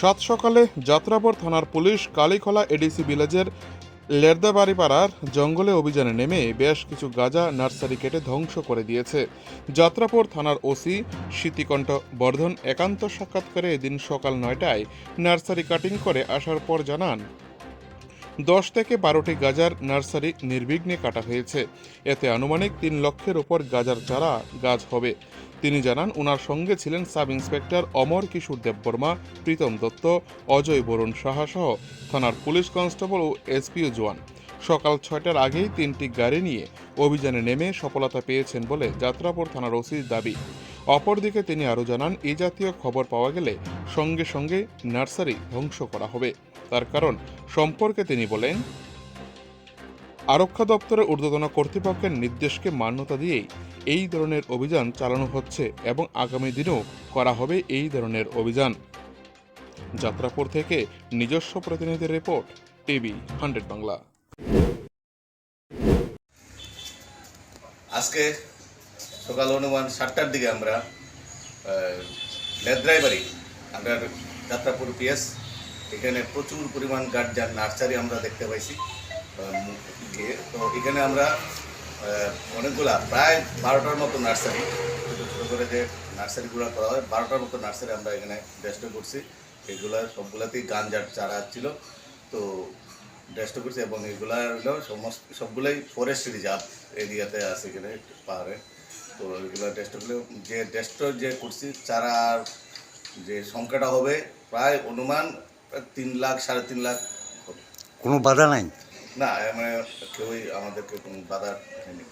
সাত সকালে যাত্রাপুর থানার পুলিশ কালীখোলা এডিসি ভিলেজের লেরদাবাড়িপাড়ার জঙ্গলে অভিযানে নেমে বেশ কিছু গাজা নার্সারি কেটে ধ্বংস করে দিয়েছে। যাত্রাপুর থানার ওসি স্মৃতিকণ্ঠ বর্ধন একান্ত সাক্ষাৎকারে এদিন সকাল নয়টায় নার্সারি কাটিং করে আসার পর জানান দশ থেকে বারোটি গাজার নার্সারি নির্বিঘ্নে কাটা হয়েছে। এতে আনুমানিক তিন লক্ষের ওপর গাজার চারা গাছ হবে। তিনি জানান ওনার সঙ্গে ছিলেন সাব ইন্সপেক্টর অমর কিশোর দেববর্মা, প্রীতম দত্ত, অজয় বরুণ সাহা সহ থানার পুলিশ কনস্টেবল ও এসপিও জওয়ান সকাল ছয়টার আগেই তিনটি গাড়ি নিয়ে অভিযানে নেমে সফলতা পেয়েছেন বলে যাত্রাপুর থানার ওসির দাবি। অপরদিকে তিনি আরও জানান এই জাতীয় খবর পাওয়া গেলে সঙ্গে সঙ্গে নার্সারি ধ্বংস করা হবে। তার কারণ সম্পর্কে তিনি বলেন আরক্ষা দপ্তরের ঊর্ধ্বতন কর্তৃপক্ষের নির্দেশকে মান্যতা দিয়েই এই ধরনের অভিযান চালানো হচ্ছে এবং আগামী দিনেও করা হবে এই ধরনের অভিযান। যাত্রাপুর থেকে নিজস্ব প্রতিনিধির রিপোর্ট, টিভি হান্ড্রেড বাংলা। আজকে সকাল অনুমান সাতটার দিকে আমরা লেদ্রাইবাড়ি, আমরা যাত্রাপুর পিএস এখানে প্রচুর পরিমাণ গার্জার নার্সারি আমরা দেখতে পাইছি তো এখানে আমরা অনেকগুলা, প্রায় বারোটার মতো নার্সারি ছোটো ছোটো করে যে নার্সারিগুলো করা হয়, বারোটার মতো নার্সারি আমরা এখানে ডেস্ট করছি। এগুলা সবগুলাতেই গাঞ্জার চারা ছিল। তো ডেস্ট করছি এবং এগুলা হলো সমস্ত, সবগুলাই ফরেস্ট রিজার্ভ এরিয়াতে আছে এখানে, পাহাড়ে। তো এগুলো ডেস্ট করলে যে ডেস্ট যে করছি চারার যে সংখ্যাটা হবে, প্রায় অনুমান তিন লাখ সাড়ে তিন লাখ। কোনো বাধা নাই? না মানে কেউই আমাদেরকে কোনো বাধা হয়নি